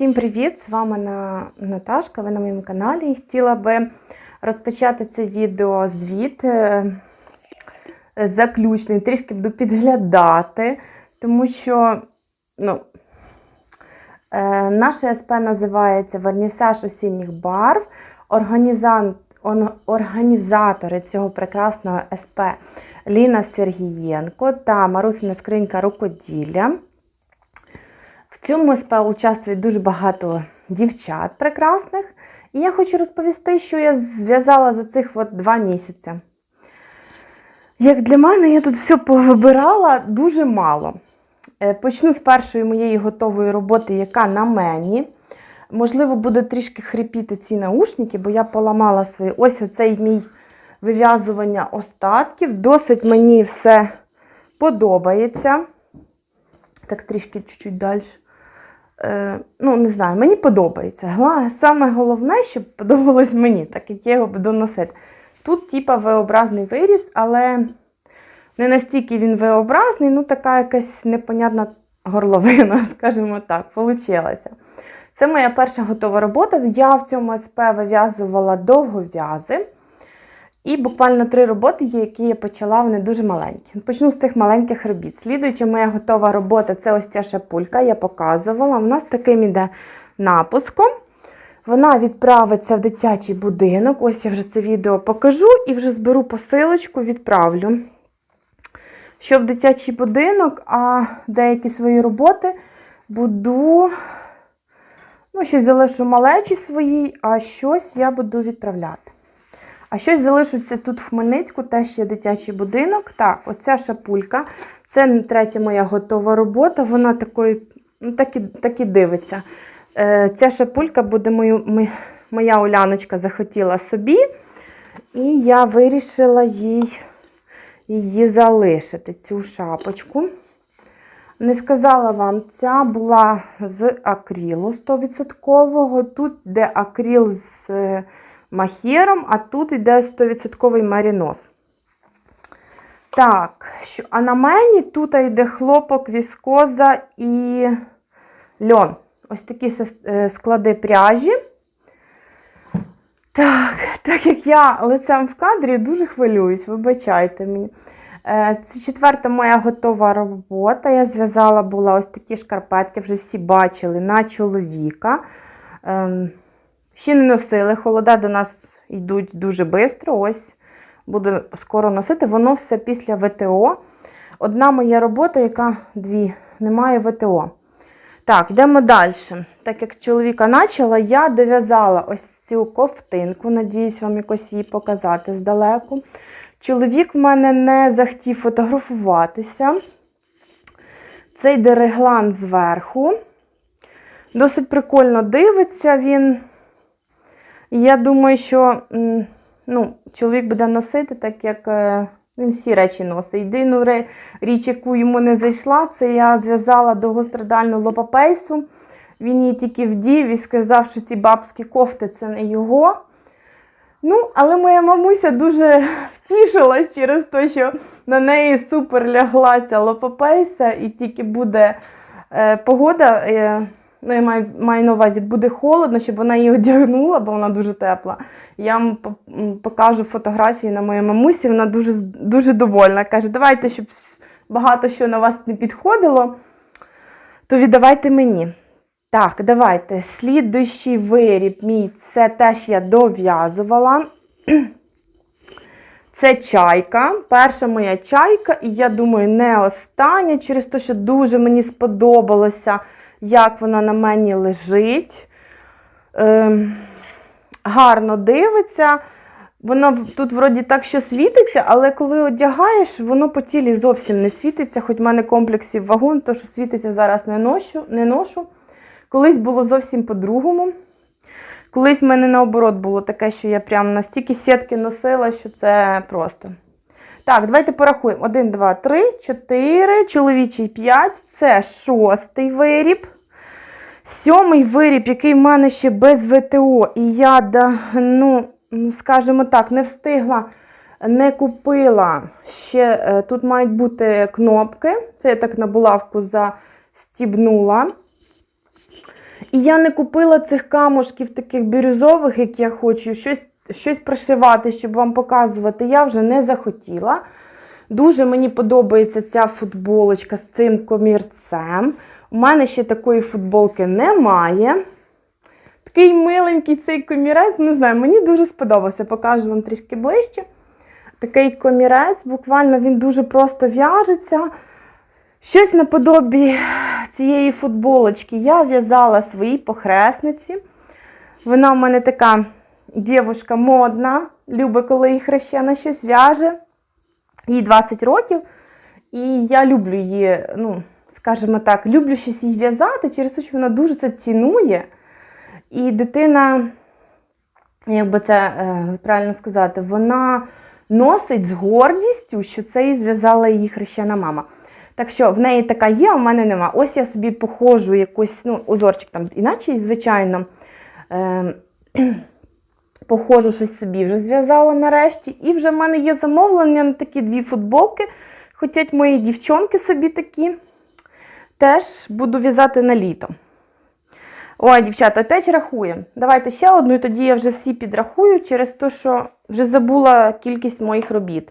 Всім привіт! З вами На- Наташка, ви на моєму каналі. Хотіла би розпочати це відео звіт е, заключний, трішки буду підглядати, тому що ну, е, наше СП називається Вернісаж осінніх барв. Організан... Організатори цього прекрасного СП Ліна Сергієнко та Марусина скринька рукоділля. В цьому СП участвує дуже багато дівчат прекрасних. І я хочу розповісти, що я зв'язала за цих от два місяці. Як для мене, я тут все повибирала дуже мало. Е, Почну з першої моєї готової роботи, яка на мені. Можливо, буде трішки хрипіти ці наушники, бо я поламала свої. Ось оцей мій вив'язування остатків. Досить мені все подобається. Так трішки чуть-чуть далі. Е, ну, не знаю, мені подобається. Саме головне, щоб подобалось мені, так як я його буду носити. Тут, типа, V-образний виріс, але не настільки він V-образний, ну така якась непонятна горловина, скажімо так, получилася. Це моя перша готова робота. Я в цьому СП вив'язувала довгов'язи. І буквально три роботи є, які я почала, вони дуже маленькі. Почну з цих маленьких робіт. Слідуюча моя готова робота це ось ця шапулька, я показувала. Вона з таким іде напуском. Вона відправиться в дитячий будинок. Ось я вже це відео покажу і вже зберу посилочку, відправлю. Що в дитячий будинок, а деякі свої роботи буду. Ну, щось залишу малечі своїй, а щось я буду відправляти. А щось залишиться тут в Хмельницьку, теж є дитячий будинок. Так, оця шапулька. Це третя моя готова робота. Вона такої, ну, так, і, так і дивиться. Е, ця шапулька буде мою, ми, моя Оляночка захотіла собі. І я вирішила їй, її залишити, цю шапочку. Не сказала вам, ця була з акрилу 100%. Тут йде акрил з е, махером, а тут йде 100% марінос. Так, що, а на мені тут йде хлопок, віскоза і льон. Ось такі е, склади пряжі. Так, так як я лицем в кадрі дуже хвилююсь, вибачайте мені. Е, Це четверта моя готова робота. Я зв'язала була ось такі шкарпетки, вже всі бачили, на чоловіка. Ще не носили, холода до нас йдуть дуже швидко. Ось буду скоро носити. Воно все після ВТО. Одна моя робота, яка дві, немає ВТО. Так, йдемо далі. Так як чоловіка почала, я дов'язала ось цю ковтинку. Надіюсь, вам якось її показати здалеку. Чоловік в мене не захотів фотографуватися. Це йде реглан зверху. Досить прикольно дивиться він. І я думаю, що ну, чоловік буде носити, так як е, він всі речі носить. Єдину річ, яку йому не зайшла, це я зв'язала довгострадальну лопапейсу. Він її тільки вдів і сказав, що ці бабські кофти це не його. Ну, але моя мамуся дуже втішилась через те, що на неї супер лягла ця лопапейса, і тільки буде е, погода. Е, Ну, я маю, маю на увазі, буде холодно, щоб вона її одягнула, бо вона дуже тепла. Я вам покажу фотографії на моїй мамусі, вона дуже, дуже довольна. Каже, давайте, щоб багато що на вас не підходило, то віддавайте мені. Так, давайте. Слідуючий виріб мій, це теж я дов'язувала. Це чайка. Перша моя чайка, і я думаю, не остання, через те, що дуже мені сподобалося, як вона на мені лежить. Ем, гарно дивиться. Воно тут вроді так, що світиться, але коли одягаєш, воно по тілі зовсім не світиться. Хоч в мене комплексів вагон, то що світиться зараз не ношу. Не ношу. Колись було зовсім по-другому. Колись в мене наоборот було таке, що я прям настільки сітки носила, що це просто. Так, давайте порахуємо. 1, 2, 3, 4, чоловічий 5. Це шостий виріб. Сьомий виріб, який в мене ще без ВТО. І я, ну, скажімо так, не встигла, не купила. Ще е, тут мають бути кнопки. Це я так на булавку застібнула. І я не купила цих камушків таких бірюзових, як я хочу, щось, щось пришивати, щоб вам показувати. Я вже не захотіла. Дуже мені подобається ця футболочка з цим комірцем. У мене ще такої футболки немає. Такий миленький цей комірець, не знаю, мені дуже сподобався. Покажу вам трішки ближче. Такий комірець, буквально він дуже просто в'яжеться. Щось наподобі цієї футболочки я в'язала своїй похресниці. Вона в мене така дівушка модна, любить, коли її хрещена щось в'яже. Їй 20 років. І я люблю її, ну, скажімо так, люблю щось їй в'язати, через те, що вона дуже це цінує. І дитина, як би це е, правильно сказати, вона носить з гордістю, що це їй зв'язала її хрещена мама. Так що в неї така є, а в мене нема. Ось я собі похожу якось, ну, узорчик там, іначе, звичайно. Е, похожу щось собі вже зв'язала нарешті. І вже в мене є замовлення на такі дві футболки. Хотять мої дівчонки собі такі. Теж буду в'язати на літо. Ой, дівчата, опять рахуємо. Давайте ще одну, і тоді я вже всі підрахую через те, що вже забула кількість моїх робіт.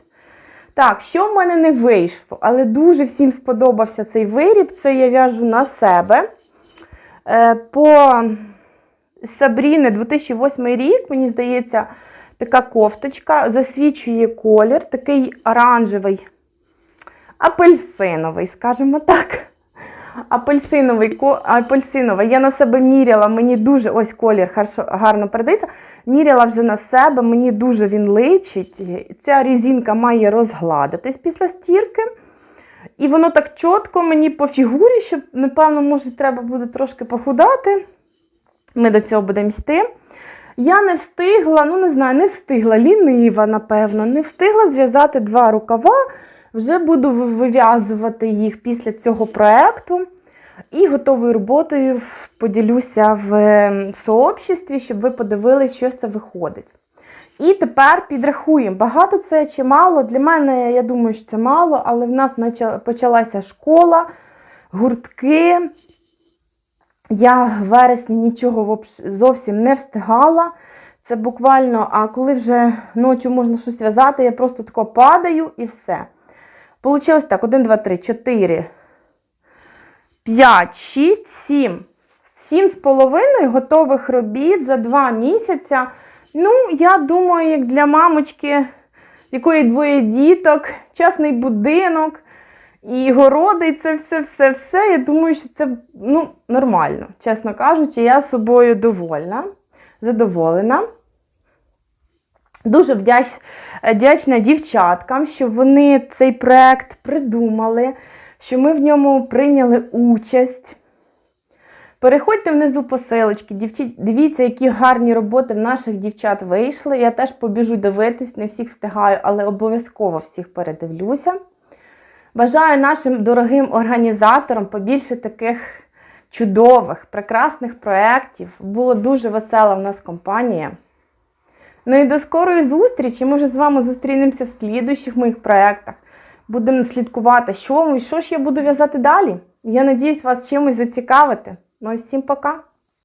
Так, що в мене не вийшло, але дуже всім сподобався цей виріб. Це я в'яжу на себе. Е, По Сабріни 2008 рік, мені здається, така кофточка засвічує колір, такий оранжевий, апельсиновий, скажімо так. Апельсиновий, апельсиновий. Я на себе міряла, мені дуже ось колір гарно передається. Міряла вже на себе, мені дуже він личить. Ця різинка має розгладитись після стірки. І воно так чітко мені по фігурі, що, напевно, може, треба буде трошки похудати. Ми до цього будемо йти. Я не встигла, ну не знаю, не встигла, лінива, напевно, не встигла зв'язати два рукава. Вже буду ви- вив'язувати їх після цього проєкту. І готовою роботою поділюся в е, сообществі, щоб ви подивились, що це виходить. І тепер підрахуємо, багато це чи мало. Для мене, я думаю, що це мало, але в нас почалася школа, гуртки. Я в вересні нічого зовсім не встигала. Це буквально, а коли вже ночі можна щось в'язати, я просто тако падаю і все. Получилось так: 1, 2, 3, 4, 5, 6, 7. 7 з половиною готових робіт за 2 місяця. Ну, я думаю, як для мамочки, якої двоє діток, частний будинок і городи, і це все, все, все. Я думаю, що це ну, нормально. Чесно кажучи, я собою довольна, задоволена. Дуже вдяч, вдячна дівчаткам, що вони цей проект придумали, що ми в ньому прийняли участь. Переходьте внизу по силочці, дівчі... дивіться, які гарні роботи в наших дівчат вийшли. Я теж побіжу дивитись, не всіх встигаю, але обов'язково всіх передивлюся. Бажаю нашим дорогим організаторам побільше таких чудових, прекрасних проєктів. Було дуже весела в нас компанія. Ну і до скорої зустрічі. Ми вже з вами зустрінемося в слідуючих моїх проєктах. Будемо слідкувати, що, що ж я буду в'язати далі. Я надіюсь вас чимось зацікавити. Ну і всім пока!